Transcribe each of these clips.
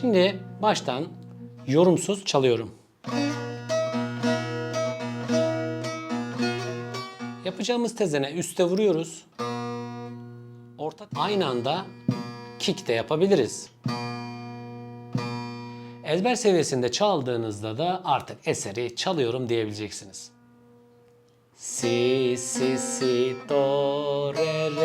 Şimdi baştan yorumsuz çalıyorum. Yapacağımız tezene üste vuruyoruz. Orta aynı anda kick de yapabiliriz. Ezber seviyesinde çaldığınızda da artık eseri çalıyorum diyebileceksiniz. Si, si, si, do, re,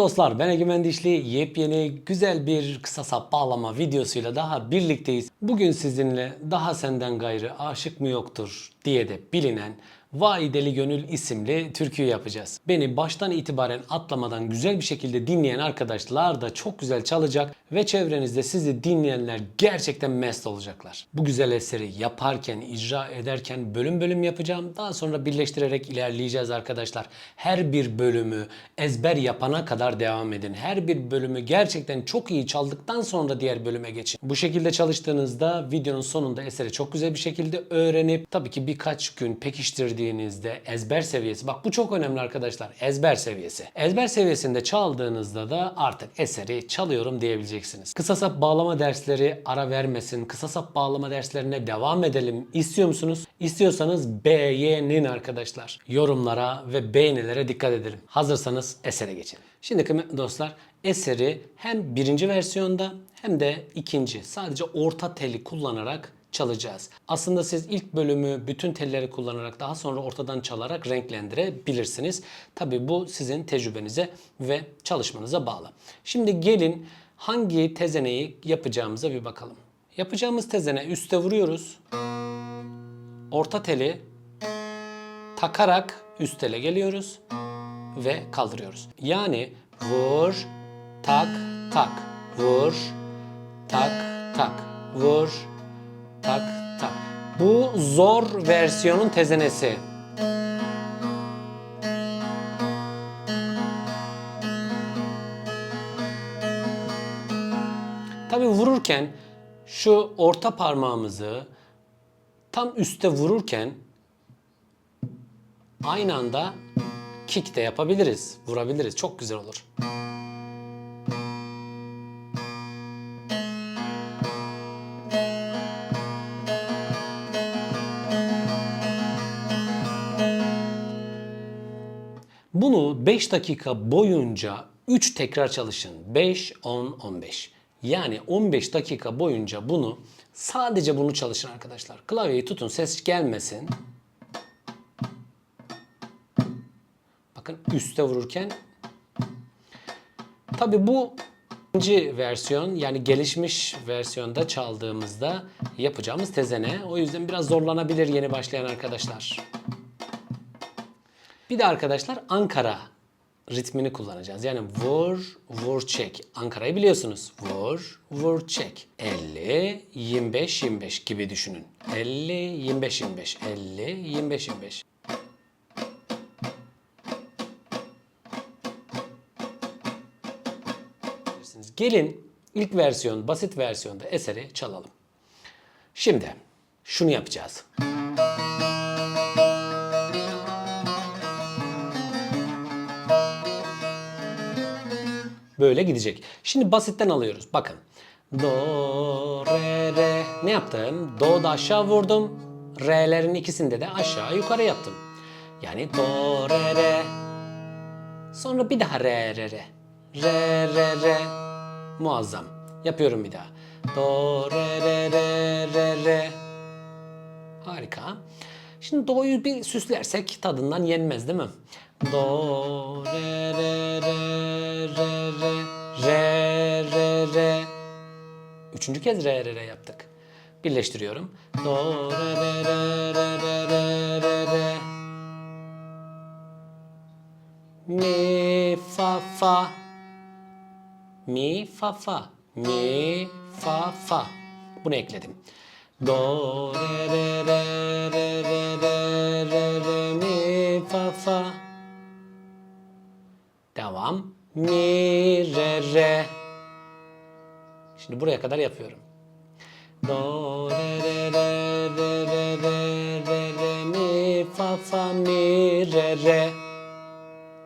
dostlar ben Egemen Dişli. Yepyeni güzel bir kısa sap bağlama videosuyla daha birlikteyiz. Bugün sizinle daha senden gayrı aşık mı yoktur diye de bilinen Vay Deli Gönül isimli türküyü yapacağız. Beni baştan itibaren atlamadan güzel bir şekilde dinleyen arkadaşlar da çok güzel çalacak ve çevrenizde sizi dinleyenler gerçekten mest olacaklar. Bu güzel eseri yaparken, icra ederken bölüm bölüm yapacağım. Daha sonra birleştirerek ilerleyeceğiz arkadaşlar. Her bir bölümü ezber yapana kadar devam edin. Her bir bölümü gerçekten çok iyi çaldıktan sonra diğer bölüme geçin. Bu şekilde çalıştığınızda videonun sonunda eseri çok güzel bir şekilde öğrenip tabii ki birkaç gün pekiştirdiğinizde ezber seviyesi bak bu çok önemli arkadaşlar ezber seviyesi. Ezber seviyesinde çaldığınızda da artık eseri çalıyorum diyebileceksiniz. Kısa sap bağlama dersleri ara vermesin. Kısa sap bağlama derslerine devam edelim istiyor musunuz? İstiyorsanız beğenin arkadaşlar. Yorumlara ve beğenilere dikkat edelim. Hazırsanız esere geçelim. Şimdi kıymetli dostlar eseri hem birinci versiyonda hem de ikinci sadece orta teli kullanarak çalacağız. Aslında siz ilk bölümü bütün telleri kullanarak daha sonra ortadan çalarak renklendirebilirsiniz. Tabi bu sizin tecrübenize ve çalışmanıza bağlı. Şimdi gelin hangi tezeneyi yapacağımıza bir bakalım. Yapacağımız tezene üste vuruyoruz. Orta teli takarak üst tele geliyoruz ve kaldırıyoruz. Yani vur, tak, tak, vur, tak, tak, vur, tak, tak. Bu zor versiyonun tezenesi. Tabi vururken şu orta parmağımızı tam üste vururken aynı anda kick de yapabiliriz. Vurabiliriz. Çok güzel olur. 5 dakika boyunca 3 tekrar çalışın. 5, 10, 15. Yani 15 dakika boyunca bunu sadece bunu çalışın arkadaşlar. Klavyeyi tutun ses gelmesin. Bakın üste vururken. Tabi bu ikinci versiyon yani gelişmiş versiyonda çaldığımızda yapacağımız tezene. O yüzden biraz zorlanabilir yeni başlayan arkadaşlar. Bir de arkadaşlar Ankara ritmini kullanacağız. Yani vur, vur, çek. Ankara'yı biliyorsunuz. Vur, vur, çek. 50, 25, 25 gibi düşünün. 50, 25, 25. 50, 25, 25. Gelin ilk versiyon, basit versiyonda eseri çalalım. Şimdi şunu yapacağız. Böyle gidecek. Şimdi basitten alıyoruz. Bakın. Do, re, re. Ne yaptım? Do'da aşağı vurdum. Re'lerin ikisinde de aşağı yukarı yaptım. Yani do, re, re. Sonra bir daha re, re, re. Re, re, re. Muazzam. Yapıyorum bir daha. Do, re, re, re, re, re. Harika. Şimdi do'yu bir süslersek tadından yenmez değil mi? Do, re, re, re, re, Üçüncü kez re, re, re yaptık. Birleştiriyorum. Do, re, re, re, re, re, re, re, re. Mi, fa, fa. Mi, fa, fa. Mi, fa, fa. Bunu ekledim. Do, re, re, re, re, re, re, re, re, mi, fa, fa. Devam. Mi, re, re. Şimdi buraya kadar yapıyorum. Do, re, re, re, re, re, re, re, fa fa mi re re.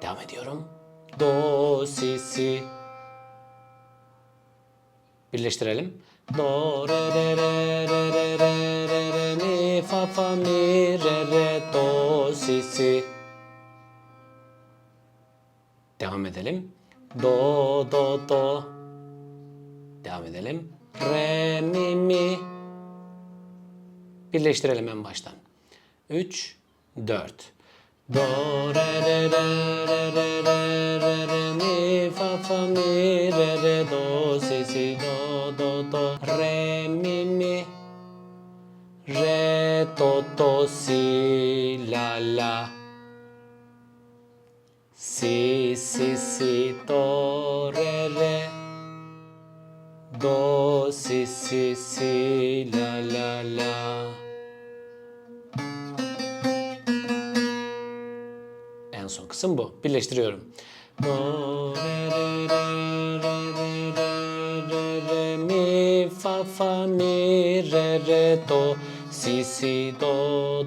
Devam ediyorum. Do si si. Birleştirelim. Do re re re re re re re re mi fa fa mi re re do si si. Devam edelim. Do do do. Devam edelim. Re mi mi. Birleştirelim en baştan. 3 4 Do re re re re re re re re mi fa fa mi re re do si si do do do re mi mi re do do si la la si si si do re re do si si si la la la En son kısım bu. Birleştiriyorum. Do re re re re re re re mi fa fa mi re re do si si do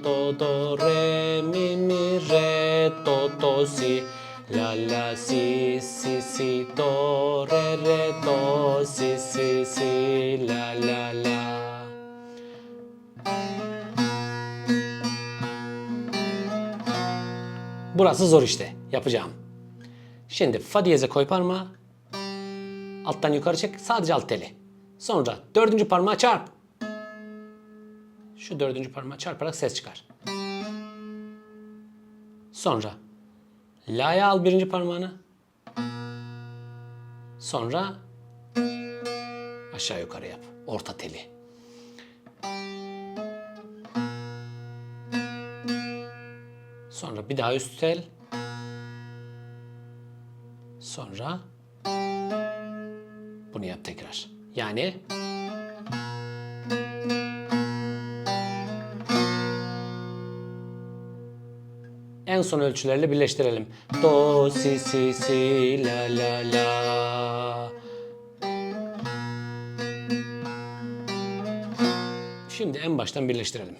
do do re mi mi re do do si la, la, si, si, si, do, re, re, do, si, si, si, la, la, la. Burası zor işte. Yapacağım. Şimdi fa diyeze koy parmağı. Alttan yukarı çek. Sadece alt teli. Sonra dördüncü parmağı çarp. Şu dördüncü parmağı çarparak ses çıkar. Sonra la'ya al birinci parmağını. Sonra aşağı yukarı yap. Orta teli. Sonra bir daha üst tel. Sonra bunu yap tekrar. Yani en son ölçülerle birleştirelim. Do, si, si, si, la, la, la. Şimdi en baştan birleştirelim.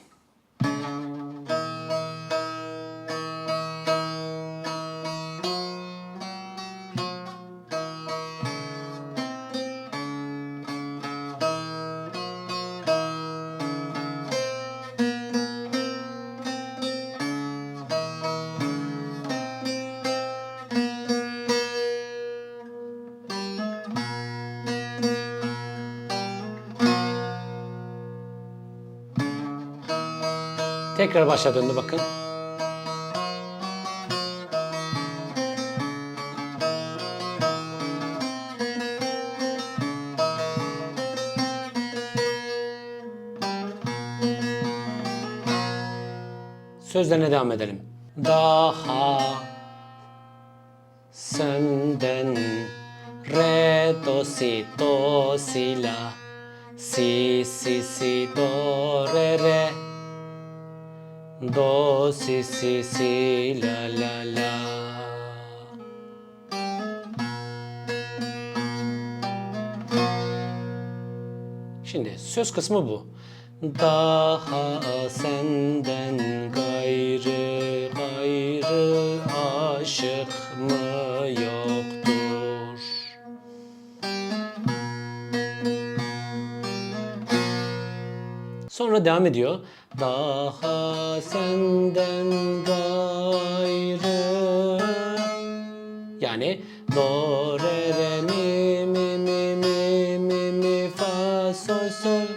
Tekrar başa döndü bakın. Sözlerine devam edelim. Daha senden re do si do si la si si si do re re Do si si si la la la. Şimdi söz kısmı bu. Daha senden gayrı gayrı aşık mı yoktur? Sonra devam ediyor. Daha senden gayrı yani do re re mi mi mi mi mi mi fa sol sol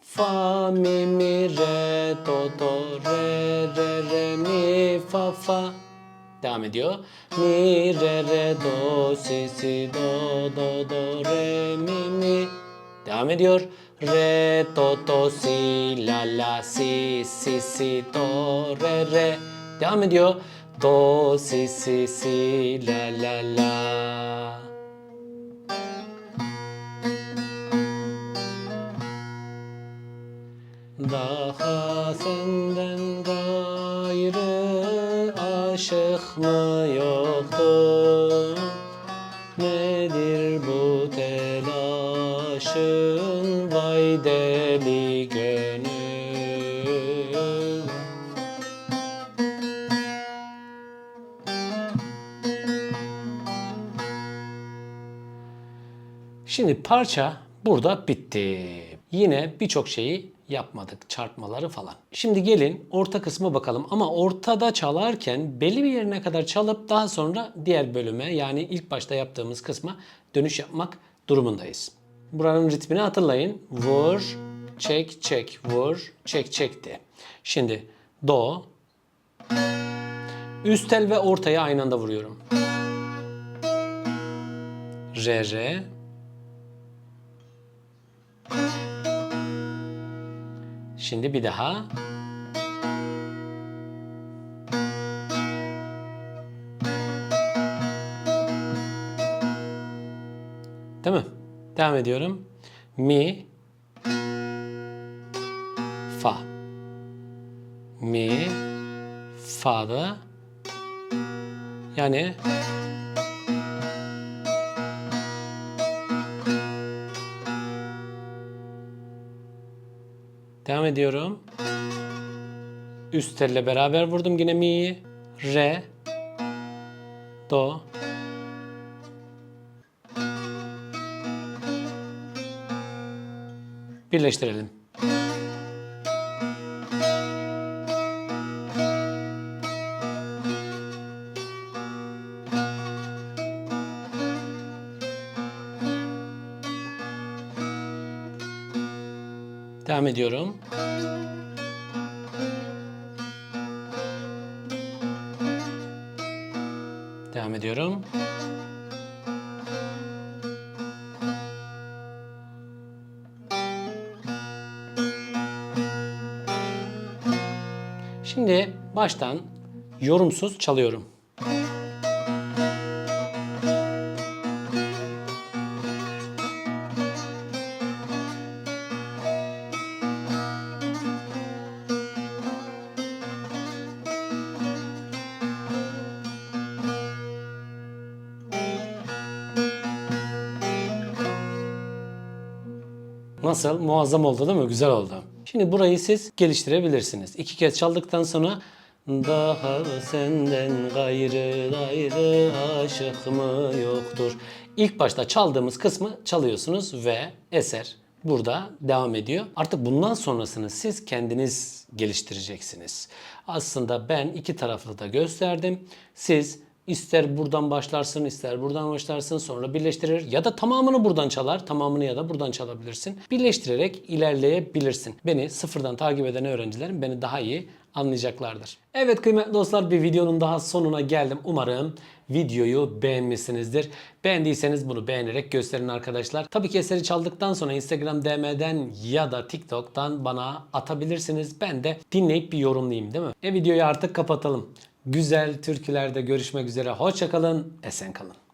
fa mi mi re do do re re re mi fa fa devam ediyor. Mi re re do si si do do do re mi mi devam ediyor. Re do do si la la si si si do re re devam ediyor. Do si si si la la la. Şimdi parça burada bitti. Yine birçok şeyi yapmadık. Çarpmaları falan. Şimdi gelin orta kısma bakalım. Ama ortada çalarken belli bir yerine kadar çalıp daha sonra diğer bölüme yani ilk başta yaptığımız kısma dönüş yapmak durumundayız. Buranın ritmini hatırlayın. Vur, çek, çek, vur, çek, çekti. Şimdi do, üst tel ve ortaya aynı anda vuruyorum. Re, re, Şimdi bir daha. Değil mi? Devam ediyorum. Mi fa. Mi fa da yani Devam ediyorum. Üst telle beraber vurdum yine mi'yi. Re. Do. Birleştirelim. Devam ediyorum. Devam ediyorum. Şimdi baştan yorumsuz çalıyorum. Nasıl? Muazzam oldu değil mi? Güzel oldu. Şimdi burayı siz geliştirebilirsiniz. İki kez çaldıktan sonra daha senden gayrı gayrı aşık mı yoktur. İlk başta çaldığımız kısmı çalıyorsunuz ve eser burada devam ediyor. Artık bundan sonrasını siz kendiniz geliştireceksiniz. Aslında ben iki taraflı da gösterdim. Siz İster buradan başlarsın, ister buradan başlarsın, sonra birleştirir ya da tamamını buradan çalar, tamamını ya da buradan çalabilirsin. Birleştirerek ilerleyebilirsin. Beni sıfırdan takip eden öğrencilerim beni daha iyi anlayacaklardır. Evet kıymetli dostlar bir videonun daha sonuna geldim. Umarım videoyu beğenmişsinizdir. Beğendiyseniz bunu beğenerek gösterin arkadaşlar. Tabii ki eseri çaldıktan sonra Instagram DM'den ya da TikTok'tan bana atabilirsiniz. Ben de dinleyip bir yorumlayayım değil mi? E videoyu artık kapatalım. Güzel türkülerde görüşmek üzere. Hoşçakalın, esen kalın.